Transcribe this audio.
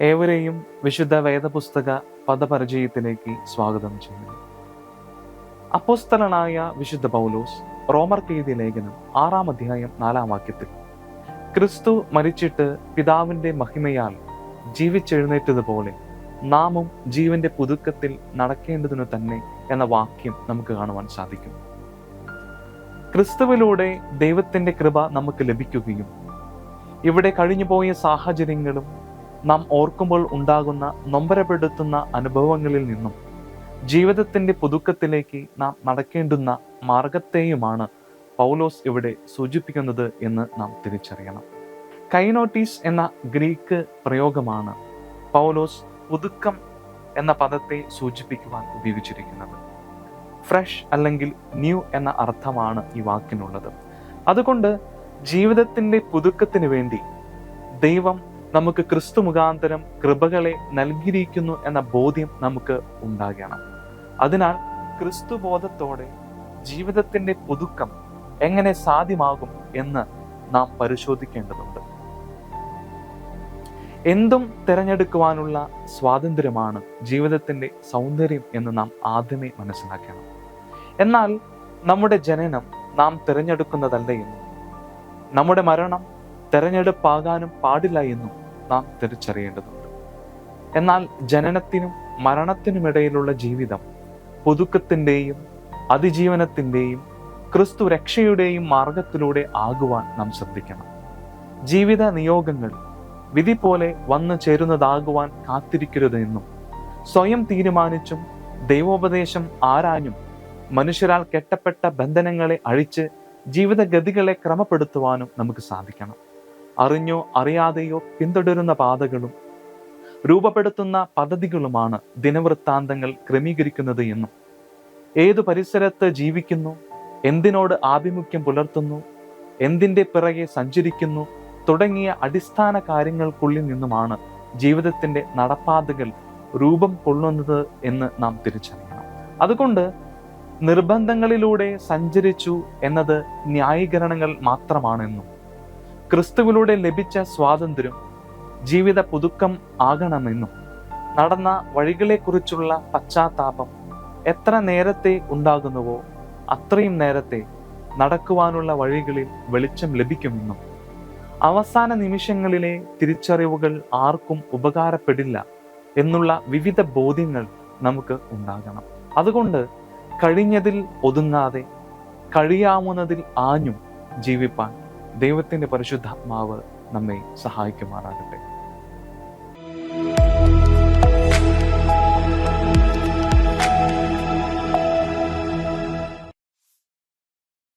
ഏവരെയും വിശുദ്ധ വേദപുസ്തക പദപരിചയത്തിലേക്ക് സ്വാഗതം ചെയ്യുന്നു. അപ്പോസ്തലനായ വിശുദ്ധ പൗലോസ് റോമർ എഴുതിയ ലേഖനം ആറാം അധ്യായം നാലാം വാക്യത്തിൽ ക്രിസ്തു മരിച്ചിട്ട് പിതാവിന്റെ മഹിമയാൽ ജീവിച്ചെഴുന്നേറ്റതുപോലെ നാമും ജീവന്റെ പുതുക്കത്തിൽ നടക്കേണ്ടതിനു തന്നെ എന്ന വാക്യം നമുക്ക് കാണുവാൻ സാധിക്കും. ക്രിസ്തുവിലൂടെ ദൈവത്തിന്റെ കൃപ നമുക്ക് ലഭിക്കുകയും ഇവിടെ കഴിഞ്ഞുപോയ സാഹചര്യങ്ങളും നാം ഓർക്കുമ്പോൾ ഉണ്ടാകുന്ന നൊമ്പരപ്പെടുത്തുന്ന അനുഭവങ്ങളിൽ നിന്നും ജീവിതത്തിന്റെ പുതുക്കത്തിലേക്ക് നാം നടക്കേണ്ടുന്ന മാർഗത്തെയുമാണ് പൗലോസ് ഇവിടെ സൂചിപ്പിക്കുന്നത് എന്ന് നാം തിരിച്ചറിയണം. കൈനോട്ടീസ് എന്ന ഗ്രീക്ക് പ്രയോഗമാണ് പൗലോസ് പുതുക്കം എന്ന പദത്തെ സൂചിപ്പിക്കുവാൻ ഉപയോഗിച്ചിരിക്കുന്നത്. ഫ്രഷ് അല്ലെങ്കിൽ ന്യൂ എന്ന അർത്ഥമാണ് ഈ വാക്കിനുള്ളത്. അതുകൊണ്ട് ജീവിതത്തിന്റെ പുതുക്കത്തിന് വേണ്ടി ദൈവം നമുക്ക് ക്രിസ്തു മുഖാന്തരം കൃപകളെ നൽകിയിരിക്കുന്നു എന്ന ബോധ്യം നമുക്ക് ഉണ്ടാകണം. അതിനാൽ ക്രിസ്തു ബോധത്തോടെ ജീവിതത്തിന്റെ പുതുക്കം എങ്ങനെ സാധ്യമാകും എന്ന് നാം പരിശോധിക്കേണ്ടതുണ്ട്. എന്തും തിരഞ്ഞെടുക്കുവാനുള്ള സ്വാതന്ത്ര്യമാണ് ജീവിതത്തിന്റെ സൗന്ദര്യം എന്ന് നാം ആദ്യമേ മനസ്സിലാക്കണം. എന്നാൽ നമ്മുടെ ജനനം നാം തിരഞ്ഞെടുക്കുന്നതല്ല എന്നും നമ്മുടെ മരണം തെരഞ്ഞെടുപ്പാകാനും പാടില്ല എന്നും നാം തിരിച്ചറിയേണ്ടതുണ്ട്. എന്നാൽ ജനനത്തിനും മരണത്തിനുമിടയിലുള്ള ജീവിതം പുതുക്കത്തിന്റെയും അതിജീവനത്തിന്റെയും ക്രിസ്തു രക്ഷയുടെയും മാർഗത്തിലൂടെ ആകുവാൻ നാം ശ്രദ്ധിക്കണം. ജീവിത നിയോഗങ്ങൾ വിധി പോലെ വന്നു ചേരുന്നതാകുവാൻ കാത്തിരിക്കരുതെന്നും സ്വയം തീരുമാനിച്ചും ദൈവോപദേശം ആരാഞ്ഞും മനുഷ്യരാൽ കെട്ടപ്പെട്ട ബന്ധനങ്ങളെ അഴിച്ച് ജീവിതഗതികളെ ക്രമപ്പെടുത്തുവാനും നമുക്ക് സാധിക്കണം. അറിഞ്ഞോ അറിയാതെയോ പിന്തുടരുന്ന പാതകളും രൂപപ്പെടുത്തുന്ന പദ്ധതികളുമാണ് ദിനവൃത്താന്തങ്ങൾ ക്രമീകരിക്കുന്നത് എന്നും. ഏതു പരിസരത്ത് ജീവിക്കുന്നു എന്തിനോട് ആഭിമുഖ്യം പുലർത്തുന്നു എന്തിന്റെ പിറകെ സഞ്ചരിക്കുന്നു തുടങ്ങിയ അടിസ്ഥാന കാര്യങ്ങൾക്കുള്ളിൽ നിന്നുമാണ് ജീവിതത്തിന്റെ നടപ്പാതകൾ രൂപം കൊള്ളുന്നത് എന്ന് നാം തിരിച്ചറിയണം. അതുകൊണ്ട് നിർബന്ധങ്ങളിലൂടെ സഞ്ചരിച്ചു എന്നത് ന്യായീകരണങ്ങൾ മാത്രമാണെന്നും ക്രിസ്തുവിലൂടെ ലഭിച്ച സ്വാതന്ത്ര്യം ജീവിത പുതുക്കം ആകണമെന്നും നടന്ന വഴികളെക്കുറിച്ചുള്ള പശ്ചാത്താപം എത്ര നേരത്തെ ഉണ്ടാകുന്നുവോ അത്രയും നേരത്തെ നടക്കുവാനുള്ള വഴികളിൽ വെളിച്ചം ലഭിക്കുമെന്നും അവസാന നിമിഷങ്ങളിലെ തിരിച്ചറിവുകൾ ആർക്കും ഉപകാരപ്പെടില്ല എന്നുള്ള വിവിധ ബോധ്യങ്ങൾ നമുക്ക് ഉണ്ടാകണം. അതുകൊണ്ട് കഴിഞ്ഞതിൽ ഒതുങ്ങാതെ കഴിയാവുന്നതിൽ ആഞ്ഞും ജീവിപ്പാൻ ദൈവത്തിന്റെ പരിശുദ്ധാത്മാവ് നമ്മെ സഹായിക്കുമാറാകട്ടെ.